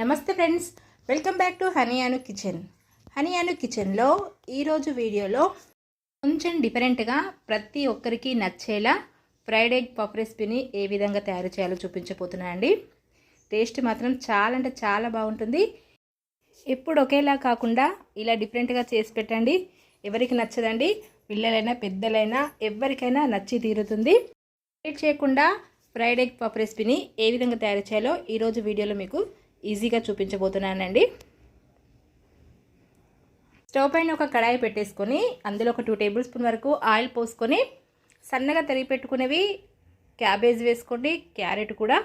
నమస్తే friends. Welcome back to honey Anu kitchen. Honey Anu కిచెన్లో ఈరోజు వీడియోలో కొంచెం డిఫరెంట్గా ప్రతి ఒక్కరికి నచ్చేలా ఫ్రైడ్ ఎగ్ పఫ్ రెసిపీని ఏ విధంగా తయారు చేయాలో చూపించబోతున్నాను అండి. టేస్ట్ మాత్రం చాలా అంటే చాలా బాగుంటుంది. ఎప్పుడు ఒకేలా కాకుండా ఇలా డిఫరెంట్గా చేసి పెట్టండి. ఎవరికి నచ్చదండి పిల్లలైనా పెద్దలైనా ఎవరికైనా నచ్చి తీరుతుంది. లేట్ చేయకుండా ఫ్రైడ్ ఎగ్ పఫ్ రెసిపీని ఏ విధంగా తయారు చేయాలో ఈరోజు వీడియోలో మీకు ఈజీగా చూపించబోతున్నానండి. స్టవ్ పైన ఒక కడాయి పెట్టేసుకొని అందులో ఒక టూ టేబుల్ స్పూన్ వరకు ఆయిల్ పోసుకొని సన్నగా తరిగి పెట్టుకునేవి క్యాబేజ్ వేసుకోండి క్యారెట్ కూడా.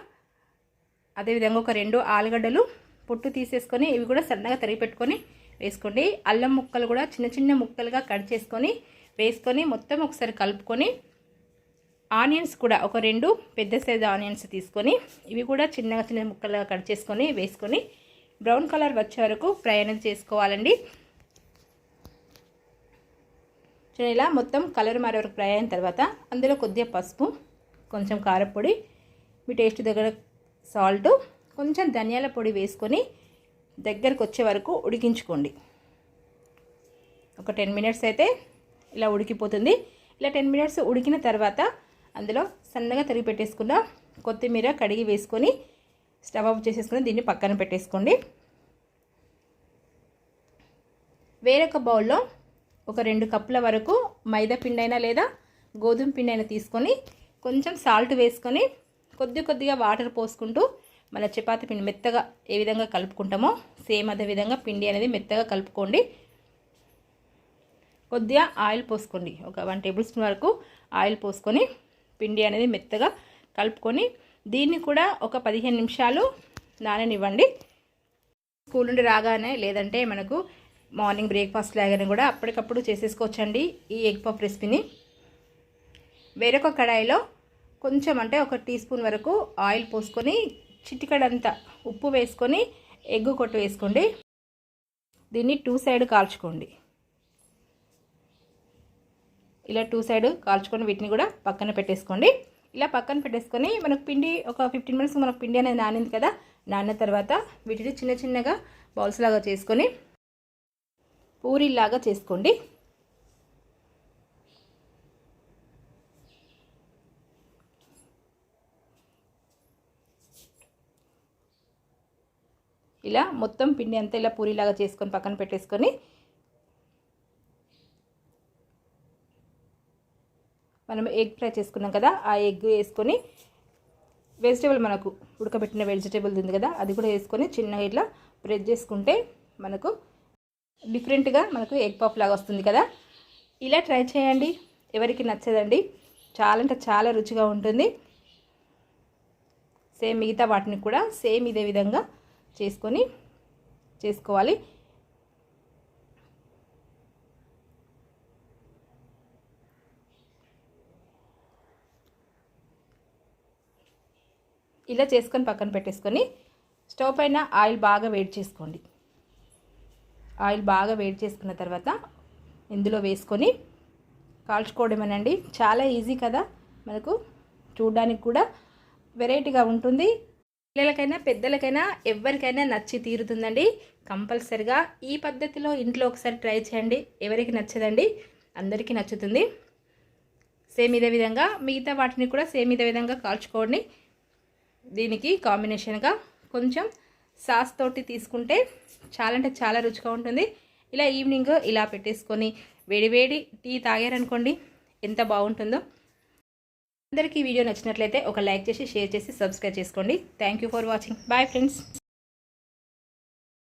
అదేవిధంగా ఒక రెండు ఆలుగడ్డలు పొట్టు తీసేసుకొని ఇవి కూడా సన్నగా తరిగి పెట్టుకొని వేసుకోండి. అల్లం ముక్కలు కూడా చిన్న చిన్న ముక్కలుగా కట్ చేసుకొని వేసుకొని మొత్తం ఒకసారి కలుపుకొని ఆనియన్స్ కూడా ఒక రెండు పెద్ద సైజు ఆనియన్స్ తీసుకొని ఇవి కూడా చిన్నగా చిన్న ముక్కలుగా కట్ చేసుకొని వేసుకొని బ్రౌన్ కలర్ వచ్చే వరకు ఫ్రై అనేది చేసుకోవాలండి. చూడండి ఇలా మొత్తం కలర్ మారే వరకు ఫ్రై అయిన తర్వాత అందులో కొద్దిగా పసుపు కొంచెం కారపొడి మీ టేస్ట్ దగ్గర సాల్ట్ కొంచెం ధనియాల పొడి వేసుకొని దగ్గరకు వచ్చే వరకు ఉడికించుకోండి. ఒక టెన్ మినిట్స్ అయితే ఇలా ఉడికిపోతుంది. ఇలా టెన్ మినిట్స్ ఉడికిన తర్వాత అందులో సన్నగా తరిగి పెట్టేసుకున్న కొత్తిమీర కడిగి వేసుకొని స్టవ్ ఆఫ్ చేసేసుకొని దీన్ని పక్కన పెట్టేసుకోండి. వేరొక బౌల్లో ఒక రెండు కప్పుల వరకు మైదా పిండి అయినా లేదా గోధుమ పిండి అయినా తీసుకొని కొంచెం సాల్ట్ వేసుకొని కొద్ది కొద్దిగా వాటర్ పోసుకుంటూ మన చపాతి పిండి మెత్తగా ఏ విధంగా కలుపుకుంటామో సేమ్ అదే విధంగా పిండి అనేది మెత్తగా కలుపుకోండి. కొద్దిగా ఆయిల్ పోసుకోండి. ఒక వన్ టేబుల్ స్పూన్ వరకు ఆయిల్ పోసుకొని పిండి అనేది మెత్తగా కలుపుకొని దీన్ని కూడా ఒక పదిహేను నిమిషాలు నాననివ్వండి. స్కూల్ నుండి రాగానే లేదంటే మనకు మార్నింగ్ బ్రేక్ఫాస్ట్ లాగానే కూడా అప్పటికప్పుడు చేసేసుకోవచ్చండి ఈ ఎగ్ పఫ్ రెసిపీని. వేరొక కడాయిలో కొంచెం అంటే ఒక టీ స్పూన్ వరకు ఆయిల్ పోసుకొని చిటికడంతా ఉప్పు వేసుకొని ఎగ్గు కొట్టు వేసుకోండి. దీన్ని టూ సైడ్ కాల్చుకోండి. ఇలా టూ సైడ్ కాల్చుకొని వీటిని కూడా పక్కన పెట్టేసుకోండి. ఇలా పక్కన పెట్టేసుకొని మనకు పిండి ఒక ఫిఫ్టీన్ మినిట్స్ మనకు పిండి అనేది నానింది కదా నానిన తర్వాత వీటిని చిన్న చిన్నగా బౌల్స్ లాగా చేసుకొని పూరిలాగా చేసుకోండి. ఇలా మొత్తం పిండి అంతా ఇలా పూరిలాగా చేసుకొని పక్కన పెట్టేసుకొని మనం ఎగ్ ఫ్రై చేసుకున్నాం కదా ఆ ఎగ్ వేసుకొని వెజిటేబుల్ మనకు ఉడకబెట్టిన వెజిటేబుల్ ఉంది కదా అది కూడా వేసుకొని చిన్నగా ఇట్లా ప్రెస్ చేసుకుంటే మనకు డిఫరెంట్గా మనకు ఎగ్ పఫ్ లాగా వస్తుంది కదా. ఇలా ట్రై చేయండి ఎవరికి నచ్చదండి చాలా అంటే చాలా రుచిగా ఉంటుంది. సేమ్ మిగతా వాటిని కూడా సేమ్ ఇదే విధంగా చేసుకొని చేసుకోవాలి. ఇలా చేసుకొని పక్కన పెట్టేసుకొని స్టవ్ పైన ఆయిల్ బాగా వేడి చేసుకోండి. ఆయిల్ బాగా వేడి చేసుకున్న తర్వాత ఇందులో వేసుకొని కాల్చుకోవడమేనండి చాలా ఈజీ కదా మనకు చూడడానికి కూడా. వెరైటీగా ఉంటుంది. పిల్లలకైనా పెద్దలకైనా ఎవరికైనా నచ్చి తీరుతుందండి. కంపల్సరిగా ఈ పద్ధతిలో ఇంట్లో ఒకసారి ట్రై చేయండి. ఎవరికి నచ్చదండి అందరికీ నచ్చుతుంది. సేమ్ ఇదే విధంగా మిగతా వాటిని కూడా సేమ్ ఇదే విధంగా కాల్చుకోండి. దీనికి కాంబినేషన్గా కొంచెం సాస్ తోటి తీసుకుంటే చాలా అంటే చాలా రుచిగా ఉంటుంది. ఇలా ఈవినింగ్ ఇలా పెట్టేసుకొని వేడివేడి టీ తాగారనుకోండి ఎంత బాగుంటుందో. అందరికీ వీడియో నచ్చినట్లయితే ఒక లైక్ చేసి షేర్ చేసి సబ్స్క్రైబ్ చేసుకోండి. Thank you for watching bye friends